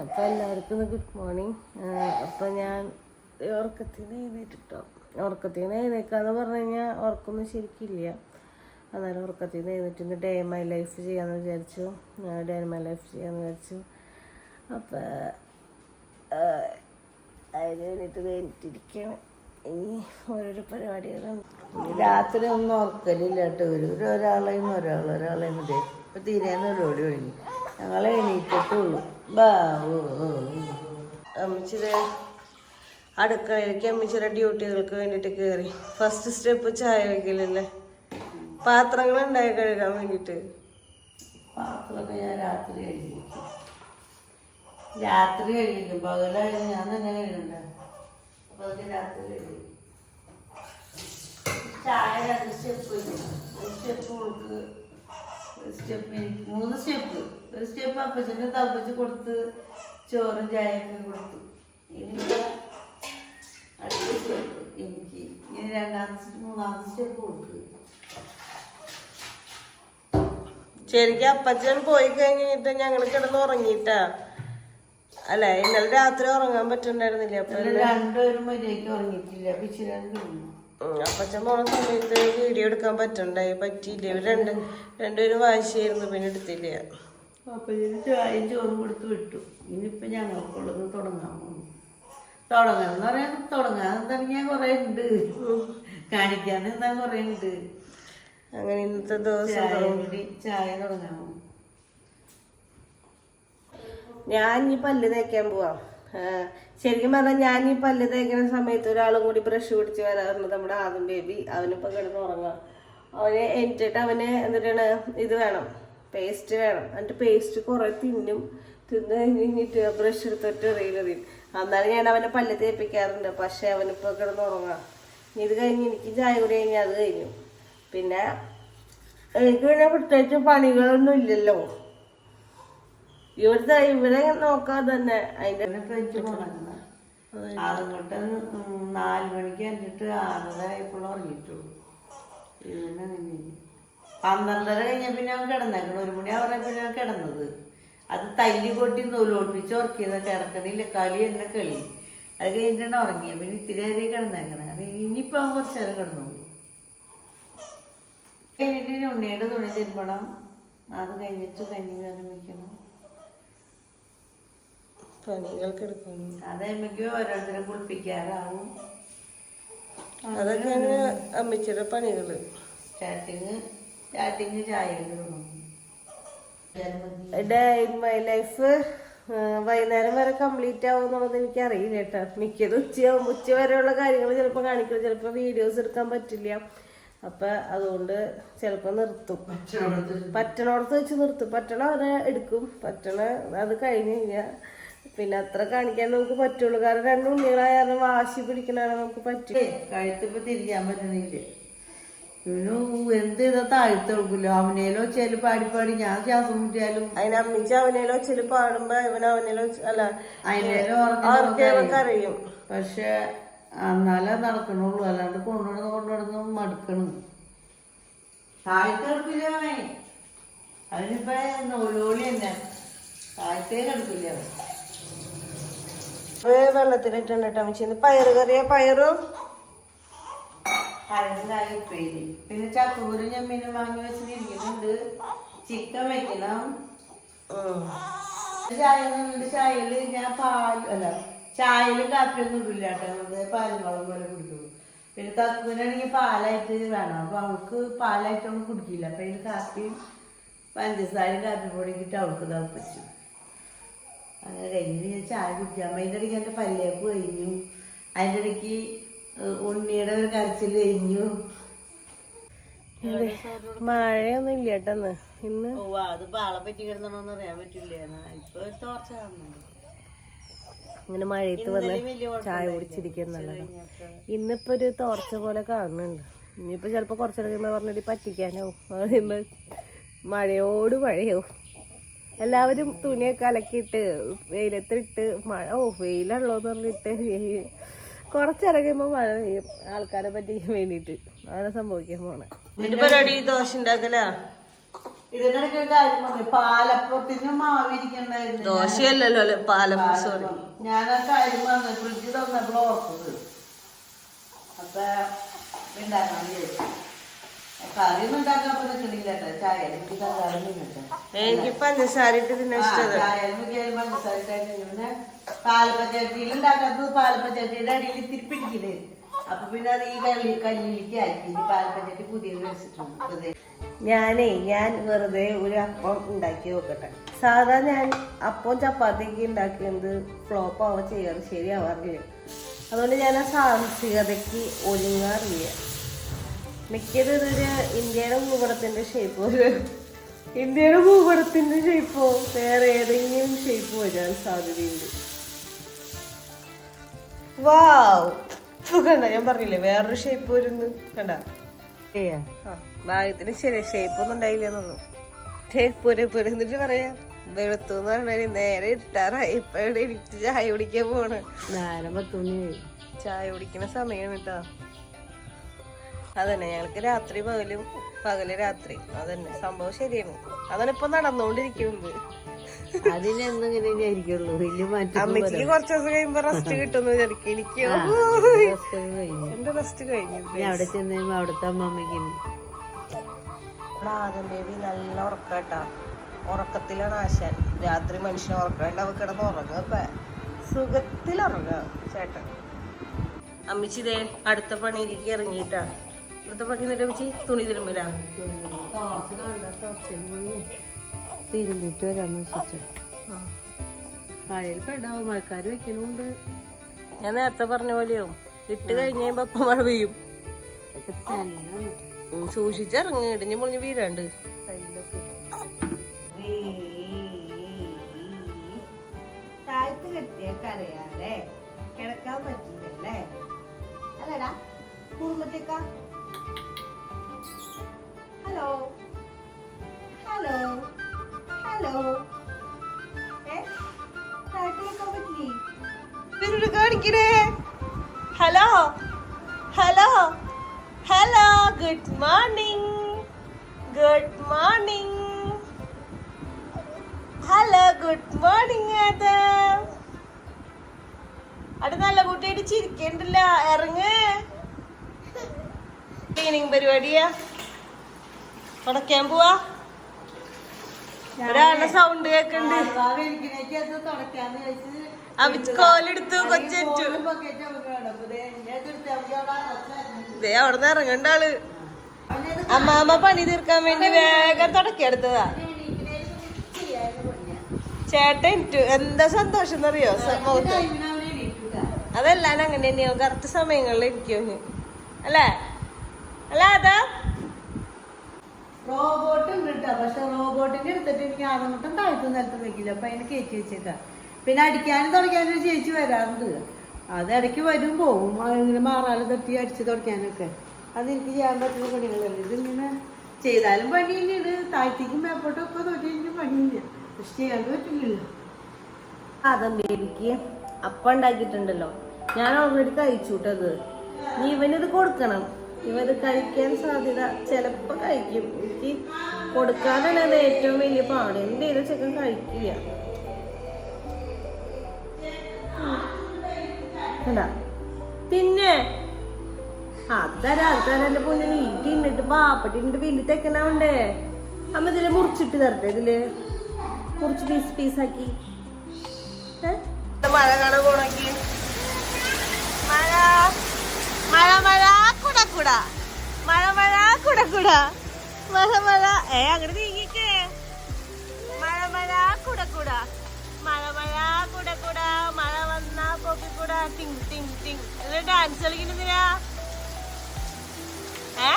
അപ്പം എല്ലാവർക്കും good morning അപ്പം ഞാൻ ഉറക്കത്തിന് എഴുതിയിട്ടോ ഉറക്കത്തിന് എഴുന്നേക്കാന്ന് പറഞ്ഞു കഴിഞ്ഞാൽ ഉറക്കൊന്നും ശരിക്കില്ല. അന്നേരം ഉറക്കത്തിന് എഴുതിട്ട് ഡേ മൈ ലൈഫ് ചെയ്യാമെന്ന് വിചാരിച്ചു. ഡേ മൈ ലൈഫ് ചെയ്യാമെന്ന് വിചാരിച്ചു. അപ്പം അതിന് വേണ്ടിയിട്ട് കഴിഞ്ഞിട്ടിരിക്കുകയാണ് ഇനി ഓരോരോ പരിപാടികളുണ്ട് രാത്രി ഒന്നും ഉറക്കലില്ല കേട്ടോ ഒരു ഒരു ഒരാളെയും ഒരാൾ ഒരാളെയും ഇതേ ഇപ്പൊ തീരാന്ന് ഓടി കഴിഞ്ഞു ഞങ്ങളെ എണീറ്റിട്ടുള്ളൂ. ബാവു. അമ്മച്ചിത് അടുക്കളയിലേക്ക് അമ്മച്ചിയുടെ ഡ്യൂട്ടികൾക്ക് വേണ്ടിയിട്ട് കയറി ഫസ്റ്റ് സ്റ്റെപ്പ് ചായ വയ്ക്കലല്ലേ പാത്രങ്ങൾ ഉണ്ടായി കഴുകാൻ വേണ്ടിയിട്ട്. പാത്രമൊക്കെ ഞാൻ രാത്രി കഴിക്കും രാത്രി കഴിക്കും പകലായിരുന്നു ഞാൻ തന്നെ കഴിക്കണ്ട അപ്പൊ രാത്രി കഴിക്കും ചായ രണ്ട് സ്റ്റെപ്പ്. സ്റ്റെപ്പ് കൊടുക്ക് സ്റ്റെപ്പ് മൂന്ന് സ്റ്റെപ്പ്. ഒരു സ്റ്റെപ്പ് അപ്പച്ചന്റെ തപ്പച്ച് കൊടുത്ത് ചോറും ചായയൊക്കെ കൊടുത്തു. ഇനി അടുത്ത സ്റ്റെപ്പ് എനിക്ക് ഇനി രണ്ടാമത്തെ മൂന്നാമത്തെ സ്റ്റെപ്പ് കൊടുക്കുക ശരിക്കും അപ്പച്ചൻ പോയി കഴിഞ്ഞിട്ട് ഞങ്ങൾ കിടന്ന് ഉറങ്ങിയിട്ടാ. അല്ല? ഇന്നലെ രാത്രി ഉറങ്ങാൻ പറ്റുന്നുണ്ടായിരുന്നില്ല അപ്പൊ രണ്ടുപേരും ഉറങ്ങിയിട്ടില്ല. അപ്പച്ചൻ പോണ സമയത്ത് വീഡിയോ എടുക്കാൻ പറ്റണ്ടായി. പറ്റിയില്ല. രണ്ട് രണ്ടുപേരും വാശിയായിരുന്നു പിന്നെ എടുത്തില്ല. അപ്പൊ ഇത് ചായയും ചോറും കൊടുത്ത് വിട്ടു. ഇനിയിപ്പോൾ ഞങ്ങൾക്കുള്ളത് തുടങ്ങാൻ പോകുന്നു തുടങ്ങാൻ എന്ന് പറയാൻ തുടങ്ങാൻ തുടങ്ങിയാൽ കുറേ ഉണ്ട്. കാണിക്കാൻ എന്താ കുറേ ഉണ്ട്. അങ്ങനെ ഇന്നത്തെ ദിവസം ചായ കൂടി ചായ തുടങ്ങാൻ പോകും ഞാൻ ഈ പല്ല് തേക്കാൻ പോവാം. ശരിക്കും പറഞ്ഞാൽ ഞാൻ ഈ പല്ല് തേക്കുന്ന സമയത്ത് ഒരാളും കൂടി ബ്രഷ് പിടിച്ച് വരാറുണ്ട് നമ്മുടെ ആദ്യം ബേബി അവനിപ്പോൾ കിടന്ന് ഉറങ്ങാം അവനെ എന്റെ അവനെ എന്തിട്ടാണ് ഇത് വേണം. പേസ്റ്റ് വേണം. എന്നിട്ട് പേസ്റ്റ് കുറേ തിന്നും. തിന്ന് കഴിഞ്ഞിട്ട് ബ്രഷ് എടുത്തിട്ട് എറിയുന്നത് എന്നാലും ഞാൻ അവനെ പല്ല് തേപ്പിക്കാറുണ്ട്. പക്ഷേ അവനിപ്പോൾ കിടന്ന് ഉറങ്ങാം. ഇനി ഇത് കഴിഞ്ഞ് എനിക്ക് ചായ കൂടി കഴിഞ്ഞാൽ അത് കഴിഞ്ഞു. പിന്നെ എനിക്ക് പിന്നെ പ്രത്യേകിച്ച് പണികളൊന്നും ഇല്ലല്ലോ. ഇവിടുത്തെ ഇവിടെ നോക്കാതെ തന്നെ. ഇപ്പൊ എനിക്ക് തുടങ്ങുന്ന അതുകൊണ്ട് നാല് മണിക്ക് എന്നിട്ട് ആറര ഇപ്പോഴും ഉറങ്ങിയിട്ടുള്ളൂ. അങ്ങനെ പന്ത്രണ്ടര കഴിഞ്ഞ പിന്നെ അവൻ കിടന്നേക്കണം ഒരു മണി അവരെ പിന്നെ അവൻ കിടന്നത്. അത് തല്ലി കൊട്ടി നൂലോട്ടിച്ച് ഉറക്കിയത്. കിടക്കണില്ല. കളി എന്നെ കളി. അത് കഴിഞ്ഞിട്ടാണ് ഉറങ്ങിയത് പിന്നെ ഇത്തിരി നേരം കിടന്നേക്കണം. അത് ഇനിയിപ്പോ അവൻ കുറച്ച് നേരം കിടന്നു കഴിഞ്ഞിട്ട് ഉണ്ണിയുടെ തുണി തിരുമ്പണം. അത് കഴിഞ്ഞിട്ട് കഞ്ഞി വേണം വെക്കണം പണികൾക്ക് ഓരോരുത്തരെ കുളിപ്പിക്കാറാവും. അതൊക്കെയാണ് അമ്മച്ചിയുടെ പണികൾ. സ്റ്റാർട്ടിങ് സ്റ്റാർട്ടിങ് ചായ ഇടുന്നു ഡേ ഇൻ മൈ ലൈഫ് വൈകുന്നേരം വരെ കംപ്ലീറ്റ് ആവുമെന്നുള്ളത് എനിക്ക് അറിയില്ല കേട്ടോ. മിക്കത് ഉച്ചയാവും ഉച്ച വരെയുള്ള കാര്യങ്ങൾ ചിലപ്പോൾ കാണിക്കും. ചിലപ്പോൾ വീഡിയോസ് എടുക്കാൻ പറ്റില്ല. അപ്പൊ അതുകൊണ്ട് ചിലപ്പോൾ നിർത്തും. പറ്റണോടത്ത് വെച്ച് നിർത്തും. പറ്റണ വരെ എടുക്കും. പറ്റണ അത് കഴിഞ്ഞ് കഴിഞ്ഞാൽ പിന്നെ അത്ര കാണിക്കാൻ നമുക്ക് പറ്റുള്ളൂ. കാരണം രണ്ട് ഉണ്ണികളായ വാശി പിടിക്കണതാണ് നമുക്ക് പറ്റും. കഴുത്തിപ്പോ തിരിക്കാൻ പറ്റണില്ല? ഇവനു എന്ത് ചെയ്താ അവനേലോ ചെൽ പാടി പാടി ഞാൻ ശ്വാസം മുട്ടിയാലും അതിന് അമ്മിച്ച് അവനേലോ ചെൽ പാടുമ്പോ ഇവൻ അവനേലോ അല്ല അതിനേലോ അറിയും പക്ഷെ എന്നാലേ നടക്കണുള്ളൂ. അല്ലാണ്ട് കൊണ്ടുവന്ന് കൊണ്ടുവന്ന് മടുക്കണം. താഴ്ത്തെടുക്കില്ല അവൻ. അവനിപ്പോ നൂലോളി തന്നെ. താഴ്ത്തേ കിടക്കില്ല അവൻ. ഇപ്പൊ വെള്ളത്തിലിട്ടുണ്ട് കേട്ടോ അമ്മച്ചി പയറ് കറിയ? പയറും? പഴയതായ ഉപ്പേരി പിന്നെ ചക്കൂര് ഞാൻ മീനും വാങ്ങി വെച്ചിരിക്കുന്നുണ്ട്. ചിക്കൻ വെക്കണം. ചായ ചായയിൽ ഞാൻ പാൽ അല്ല ചായയിൽ കാപ്പിയൊന്നും ഇടില്ല കേട്ടോ. വെറുതെ പാലും വെള്ളം പോലെ കുടിക്കുള്ളൂ പിന്നെ തക്കുവിനാണെങ്കിൽ പാലായിട്ട് വേണം. അപ്പൊ അവൾക്ക് പാലായിട്ട് അവൾ കുടിക്കില്ല. അപ്പൊ അതിന് കാപ്പിയും പഞ്ചസാരയും കാപ്പിപ്പൊടിയും ഇട്ട് അവൾക്ക് തപ്പിച്ചു അങ്ങനെ കഴിഞ്ഞ് ഞാൻ ചായ കുടിക്കാം. അതിന്റെ ഇടയ്ക്ക് എന്റെ പല്ലേപ്പ് കഴിഞ്ഞു. അതിന്റെ ഇടയ്ക്ക് ഉണ്ണിയുടെ ഒരു കരച്ചിൽ കഴിഞ്ഞു. മഴയൊന്നും ഇല്ല കേട്ടെന്ന് ഇന്ന് ഓ അത് പാളെ പറ്റി കിടന്നോന്ന് അറിയാൻ പറ്റില്ല? ഇപ്പൊ തോർച്ച ഇങ്ങനെ മഴയത്ത് വന്ന് ചായ കുടിച്ചിരിക്കുന്നല്ലോ ഇന്നിപ്പോ ഒരു തോർച്ച പോലെ കാണുന്നുണ്ട്. ഇനിയിപ്പോ ചിലപ്പോ കുറച്ചു കഴിയുമ്പോ പറഞ്ഞിട്ട് പറ്റിക്കാനാവും. കഴിയുമ്പോ മഴയോട് മഴയാവും. എല്ലാവരും തുണിയൊക്കെ അലക്കിയിട്ട് വെയിലത്തിട്ട് മഴ ഓ വെയിലുള്ളോന്ന് പറഞ്ഞിട്ട് കുറച്ചിറങ്ങുമ്പോ മഴ പെയ്യും. ആൾക്കാരെ പറ്റിക്കാൻ വേണ്ടിട്ട് അങ്ങനെ സംഭവിക്കാൻ പോണേ. പരിപാടി ദോശ ഉണ്ടാക്കലാ? ഇതിനിടയ്ക്ക് ഒരു കാര്യം പറഞ്ഞു പാലപ്പത്തിന് മാവ് ഇരിക്കണ്ടായിരുന്നു ദോശയല്ലല്ലോ അല്ലേ? പാലപ്പം സോറി ഞാൻ ആ കാര്യം പറഞ്ഞു. ഫ്രിഡ്ജ് തുറന്നപ്പോൾ ഓർത്തത്. അപ്പൊ ഉണ്ടാക്കാൻ വിചാരിച്ചു കറിയൊന്നും ഉണ്ടാക്കാൻ നിൽക്കണില്ല എനിക്ക് തിന്നാൻ പാലപ്പച്ചട്ടിയിൽ ഉണ്ടാക്കാത്തത് പാലപ്പച്ചട്ടിയുടെ അടിയിൽ ഇത്തിരി പിടിക്കില്ലേ? അപ്പൊ പിന്നെ അത് ഈ കല്ലി കല്ലിലേക്ക് ആക്കി. പാലപ്പച്ചട്ടി പുതിയത് വെച്ചിട്ടുണ്ട്. ഞാനേ ഞാൻ വെറുതെ ഒരു അപ്പം ഉണ്ടാക്കി നോക്കട്ടെ. സാധാ ഞാൻ അപ്പം ചപ്പാത്തിക്ക് ഉണ്ടാക്കിയത് ഫ്ലോപ്പ് ആവാ ചെയ്യാറ് ശരിയാവാറില്ല? അതുകൊണ്ട് ഞാൻ ആ സാഹസികതയ്ക്ക് ഒരുങ്ങാറില്ല. മിക്കത് ഇതൊരു ഇന്ത്യയുടെ ഭൂപടത്തിന്റെ ഷേപ്പ് ഒരു ഇന്ത്യയുടെ ഭൂപടത്തിന്റെ ഷേപ്പോ വേറെ ഏതെങ്കിലും ഷേപ്പ് വരാൻ സാധ്യതയുണ്ട്. വാവ് കണ്ട ഞാൻ പറഞ്ഞില്ലേ വേറൊരു ഷേപ്പ് വരുന്നു. കണ്ട? ഭാഗത്തിന് ഭാഗ്യത്തിന് ശരി ഷേപ്പ് ഒന്നും ഉണ്ടായില്ലെന്നൊന്നും പൂരെ പൂരെ എന്നിട്ട് പറയാ വെളുത്തു എന്ന് പറഞ്ഞാൽ നേരെ ഇട്ടാറായി. ഇപ്പൊ ഇവിടെ എനിക്ക് ചായ കുടിക്കാൻ പോണ് നേരം പത്തുമണി ചായ കുടിക്കുന്ന സമയം കേട്ടോ അതന്നെ ഞങ്ങൾക്ക് രാത്രി പകലും പകൽ രാത്രി. അതന്നെ സംഭവം ശരിയാണ്. അതാണ് ഇപ്പൊ നടന്നുകൊണ്ടിരിക്കുന്നത് അമ്മയ്ക്ക് കുറച്ച് ദിവസം കഴിയുമ്പോ റെസ്റ്റ് കിട്ടുന്നു എനിക്ക് എനിക്ക് എന്റെ റെസ്റ്റ് കഴിഞ്ഞു. അവിടെ ചെന്ന് അവിടുത്തെ അമ്മമ്മക്ക് ആദ്യം ബേബി നല്ല ഉറക്കാട്ടാ. ഉറക്കത്തിലാണ് ആശാൻ. രാത്രി മനുഷ്യൻ ഉറക്കാണ്ട് അവ കിടന്ന് ഉറങ്ങുക സുഖത്തിലുറങ്ങ ചേട്ടൻ. അമ്മച്ചിതേ അടുത്ത പണിയിലേക്ക് ഇറങ്ങിയിട്ടാ. എന്നിട്ട് തുണി തിരുമ്പിട്ട് വരാന്ന് വെച്ചിട്ട് മഴയിൽ പെടാവും. മഴക്കാര് വെക്കണുണ്ട്. ഞാൻ നേരത്തെ പറഞ്ഞ പോലെയോ ഇട്ട് കഴിഞ്ഞ് കഴിയുമ്പോ അപ്പം മഴ പെയ്യും. സൂക്ഷിച്ചിറങ്ങി. ഇടിഞ്ഞു പൊളിഞ്ഞ് വീഴാണ്ട്. താഴ്ത്ത് കെട്ടിയ കരയാലേ കിടക്കാൻ പറ്റില്ലല്ലേ? അല്ലടാ കുടുംബത്തേക്ക ഹലോ ഹലോ ഹലോ പറ്റില്ലേ? കാണിക്കണേ. Hello hello hello good morning good morning hello good morning Adam അവിടെ നല്ല കുട്ടിയായിട്ട് ചിരിക്കണ്ടല്ല. ഇറങ്ങ്. ക്ലീനിങ് പരിപാടിയാ? തുടക്കാൻ പോവാ? ഒരാളുടെ സൗണ്ട് കേക്കണ്ട്. കോലെടുത്തു കൊച്ചു ദേ അവിടുന്ന് ഇറങ്ങണ്ട ആൾ. അമ്മാമ്മ പണി തീർക്കാൻ വേണ്ടി വേഗം തുടക്കിയെടുത്തതാ ചേട്ടൻ എന്താ സന്തോഷം എന്നറിയോ? മുഖത്ത്. അതെല്ലാം അങ്ങനെ തന്നെയാവും. കറക്റ്റ് സമയങ്ങളിൽ ഇരിക്കും അല്ലേ? അല്ല അതാ റോബോട്ട് കേട്ടോ. പക്ഷെ റോബോട്ടിന്റെ എടുത്തിട്ട് എനിക്ക് ആറുമുട്ടം താഴ്ത്തു നിലത്ത് വെക്കില്ല. അപ്പൊ അതിന് കയറ്റി വെച്ചേക്കാം. പിന്നെ അടിക്കാനും തുടയ്ക്കാനും ഒരു ചേച്ചി വരാറുണ്ട്. അത് ഇടയ്ക്ക് വരും പോവും. ഇങ്ങനെ മാറാലും തട്ടി അടിച്ച് തുടയ്ക്കാനൊക്കെ. അത് എനിക്ക് ചെയ്യാൻ പറ്റുന്ന പണികളല്ല? ഇതിങ്ങനെ ചെയ്താലും പണി തന്നെയാണ് താഴ്ത്തിക്കും മേപ്പോട്ടും ഒക്കെ തൊട്ടി എനിക്ക് പണിയില്ല. പക്ഷെ ചെയ്യാൻ പറ്റില്ലല്ലോ. അതാ എനിക്ക് അപ്പം ഉണ്ടാക്കിയിട്ടുണ്ടല്ലോ. ഞാൻ ഓൾറെഡി കഴിച്ചുട്ടത് നീ ഇവനിത് കൊടുക്കണം. ഇവത് കഴിക്കാൻ സാധ്യത ചിലപ്പോ കഴിക്കും. എനിക്ക് കൊടുക്കാനുള്ളത് ഏറ്റവും വലിയ പാട്. എന്റെ ഇത് ചെക്കൻ കഴിക്കില്ല. പിന്നെ? അതരാ? അതരാ എന്റെ പൊന്നെ? ഇന്നിട്ട് പാപ്പട്ടി ഇന്നിട്ട് വലിയ തെക്കനാവണ്ടേ അമ്മ ഇതിൽ മുറിച്ചിട്ട് തരട്ടെ ഇതിൽ. മുറിച്ച് പീസ് പീസാക്കി മഴ കാണാൻ പോണക്കി? മഴ? മഴ മഴ? കുട. മഴ മഴ കുട കുട. മഴ മഴ. ഏ അങ്ങനെ നീങ്ങിക്കേ. മഴ മഴ കുട കുട. മഴ മഴ കുട കുട. മഴ വന്ന പൊപ്പി കുട. ടിങ് ടിങ് ടിങ്. എന്നിട്ട് ഡാൻസ് കളിക്കുന്നതിനാ ഏ?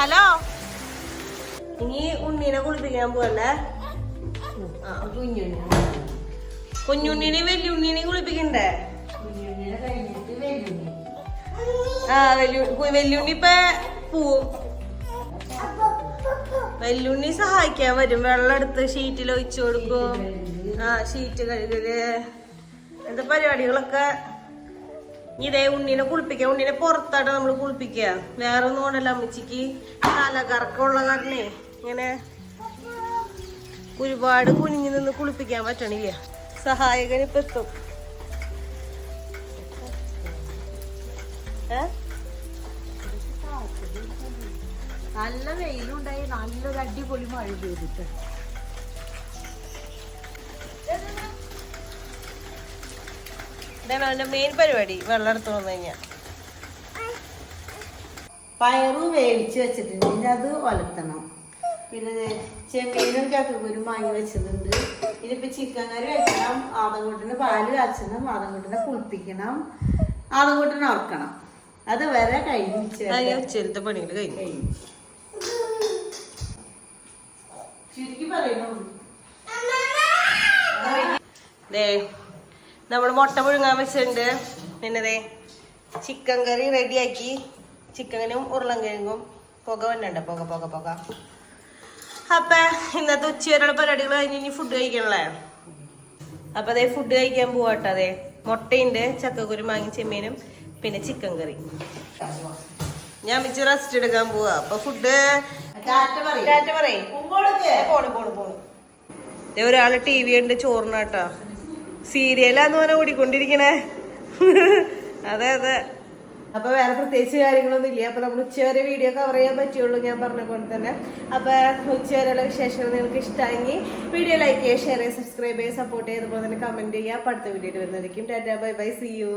ഹലോ? ഇനി ഉണ്ണീനെ കുളിപ്പിക്കാൻ പോവല്ലേ? കുഞ്ഞുണ്ണി കുഞ്ഞുണ്ണിനെ. വലിയുണ്ണിനെ കുളിപ്പിക്കണ്ടേ? കുഞ്ഞുണ്ണിനെ വെല്ലുണ്ണി ആ വെല്ലുണ്ണി ഇപ്പൊ പോവും. വെല്ലുണ്ണി സഹായിക്കാൻ വരും. വെള്ളം എടുത്ത് ഷീറ്റിൽ ഒഴിച്ചു കൊടുക്കും. ആ ഷീറ്റ് കഴുകൽ. എന്താ പരിപാടികളൊക്കെ? ഇതേ ഉണ്ണിനെ കുളിപ്പിക്കുക ഉണ്ണിനെ പുറത്തായിട്ട് നമ്മൾ കുളിപ്പിക്കുക. വേറെ ഒന്നും കൊണ്ടല്ല അമ്മച്ചിക്ക് തലകറക്കമുള്ള കാരണേ. ഇങ്ങനെ ഒരുപാട് കുനിഞ്ഞു നിന്ന് കുളിപ്പിക്കാൻ പറ്റണില്ല. സഹായകൻ എത്തും നല്ല വെയിലുണ്ടായി നല്ലൊരു അടിപൊളി മഴ പെയ്തിട്ട്. ഇതാണ് മെയിൻ പരിപാടി വെള്ളം വന്നു കഴിഞ്ഞാ. പയറ് വേവിച്ച് വെച്ചിട്ടുണ്ട്. ഇനി അത് ഒലത്തണം. പിന്നെ ചെമ്മീനും ചക്കക്കുരും വാങ്ങി വെച്ചിട്ടുണ്ട്. ഇനിയിപ്പോ ചിക്കൻ കറി വെക്കണം. ആദംകുട്ടിന് പാൽ കാച്ചണം. ആദംകുട്ടിനെ കുളിപ്പിക്കണം. ആദംകുട്ടിനെ ഉറക്കണം. അത് വരെ കഴിഞ്ഞു ഉച്ചയിലത്തെ പണികൾ കഴിഞ്ഞു. പറയുന്നു. ദേ നമ്മൾ മുട്ട പുഴുങ്ങാൻ വെച്ചിട്ടുണ്ട്. പിന്നെ ദേ ചിക്കൻ കറി റെഡിയാക്കി. ചിക്കനും ഉരുളൻകിഴങ്ങും പുക വന്നുണ്ട് പുക പുക പുക. അപ്പൊ ഇന്നത്തെ ഉച്ചവരെയുള്ള പരിപാടികൾ കഴിഞ്ഞ് ഇനി ഫുഡ് കഴിക്കണല്ലേ? അപ്പൊ അതേ ഫുഡ് കഴിക്കാൻ പോവാട്ടോ അതെ മുട്ടയുണ്ട് ചക്കക്കുരു മാങ്ങി ചെമ്മീനും. പിന്നെ ചിക്കൻ കറി ഞാൻ മിച്ച് റെസ്റ്റ് എടുക്കാൻ പോവാ. അപ്പൊ ഫുഡ് ഒരാൾ ടി വി ഉണ്ട് ചോറിനാട്ടാ സീരിയലാന്ന് പറഞ്ഞാൽ ഓടിക്കൊണ്ടിരിക്കണേ. അതെ അതെ. അപ്പൊ വേറെ പ്രത്യേകിച്ച് കാര്യങ്ങളൊന്നും ഇല്ല. അപ്പൊ നമ്മൾ ഉച്ചവരെ വീഡിയോ കവർ ചെയ്യാൻ പറ്റുള്ളൂ ഞാൻ പറഞ്ഞ പോലെ തന്നെ. അപ്പൊ ഉച്ചവരെയുള്ള വിശേഷങ്ങൾ നിങ്ങൾക്ക് ഇഷ്ടമായി വീഡിയോ ലൈക്ക് ചെയ്യുക ഷെയർ ചെയ്യുക സബ്സ്ക്രൈബ് ചെയ്യുക സപ്പോർട്ട് ചെയ്യുക. അതുപോലെ തന്നെ കമന്റ് ചെയ്യുക. അടുത്ത വീഡിയോയിൽ വരുന്നതായിരിക്കും. Tata bye bye see you